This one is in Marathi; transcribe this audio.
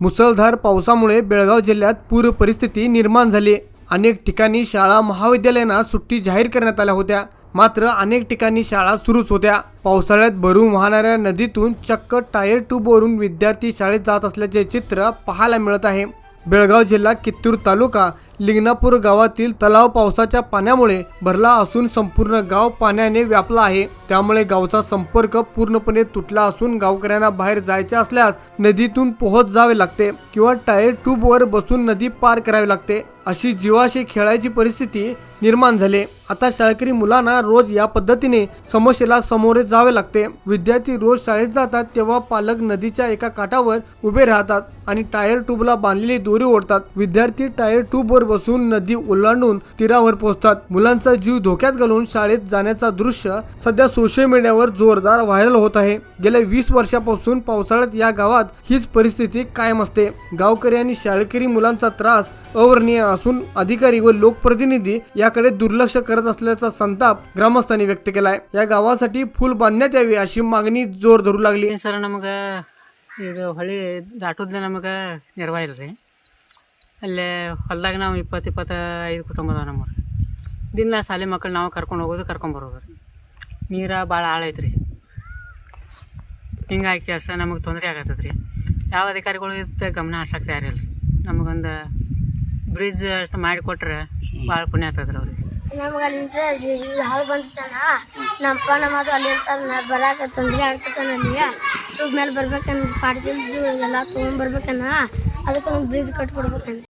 मुसळधार पावसामुळे बेळगाव जिल्ह्यात पूर परिस्थिती निर्माण झाली. अनेक ठिकाणी शाळा महाविद्यालयांना सुट्टी जाहीर करण्यात आल्या होत्या. मात्र अनेक ठिकाणी शाळा सुरूच होत्या. पावसाळ्यात भरून वाहणाऱ्या नदीतून चक्क टायर ट्यूबवरून विद्यार्थी शाळेत जात असल्याचे चित्र पाहायला मिळत आहे. बेळगाव जिल्हा कित्तूर तालुका लिंगणापूर गावातील तलाव पावसाच्या पाण्यामुळे भरला असून संपूर्ण गाव पाण्याने व्यापला आहे. त्यामुळे गावचा संपर्क पूर्णपणे तुटला असून गावकऱ्यांना बाहेर जायचे असल्यास नदीतून पोहोच जावे लागते किंवा टायर ट्यूबवर बसून नदी पार करावी लागते. अशी जीवाशी खेळायची परिस्थिती निर्माण झाली. आता शाळकरी मुलांना रोज या पद्धतीने समस्येला सामोरे जावे लागते. विद्यार्थी रोज शाळेत जातात तेव्हा पालक नदीच्या एका काठावर उभे राहतात आणि टायर ट्यूबला बांधलेली दोरी ओढतात. विद्यार्थी टायर ट्यूबवर बसून नदी ओलांडून तीरावर पोहोचतात मुलांचा जीव धोक्यात घालून शाळेत जाण्याचा दृश्य सध्या सोशल मीडियावर जोरदार व्हायरल होत आहे गेल्या वीस वर्षापासून पावसाळ्यात या गावात हीच परिस्थिती कायम असते गावकरी आणि शाळकरी मुलांचा त्रास अवर्णनीय असून अधिकारी व लोकप्रतिनिधी याकडे दुर्लक्ष करत असल्याचा संताप ग्रामस्थांनी व्यक्त केलाय या गावासाठी फुल बांधण्यात यावी अशी मागणी जोर धरू लागली ಏನು ಸರ್ ನಮಗೆ ಇದು ಹೊಳಿ ದಾಟೋದ್ಲೆ ನಮಗೆ ನಿರ್ವಾಹ ಇಲ್ಲ ರೀ ಅಲ್ಲೇ ಹೊಲ್ದಾಗ ನಾವು ಇಪ್ಪತ್ತು ಇಪ್ಪತ್ತೈದು ಕುಟುಂಬ ಅದಾವ ನಮ್ಮವ್ರು ದಿನ ಶಾಲೆ ಮಕ್ಕಳು ನಾವು ಕರ್ಕೊಂಡು ಹೋಗೋದು ಕರ್ಕೊಂಬರೋದು ರೀ. ನೀರ ಭಾಳ ಆಳ ಹಿಂಗೆ ಹಿಂಗಾಗಿ ಕೆಲಸ ನಮಗೆ ತೊಂದರೆ ಆಗತ್ತದ ರೀ. ಯಾವ ಅಧಿಕಾರಿಗಳು ಇದ್ದ ಗಮನ ಹರ್ಸಕ್ಕೆ ತಯಾರಿಲ್ಲ ರೀ ನಮಗೊಂದು ಬ್ರಿಡ್ಜ್ ಅಷ್ಟು ಮಾಡಿಕೊಟ್ರೆ ಭಾಳ ಪುಣ್ಯ ಆಗ್ತದ್ರಿ ಅವ್ರಿಗೆ. ನಮ್ಗೆ ಅಲ್ಲಿಂದ ಹಾಳು ನಮ್ಮದು ಅಲ್ಲಿ ಇರ್ತಾರ ಬರಾಕ ತೊಂದರೆ ಆಗ್ತದ ಅಲ್ಲಿಗೆ ಮೇಲೆ ಬರ್ಬೇಕನ್ನ ಪಾಡ್ಸಿಲ್ದು ಎಲ್ಲ ತೊಗೊಂಡ್ಬರ್ಬೇಕನ್ನ ಅದಕ್ಕೆ ಒಂದು ಬ್ರಿಡ್ಜ್ ಕಟ್ಕೊಡ್ಬೇಕನ್ನ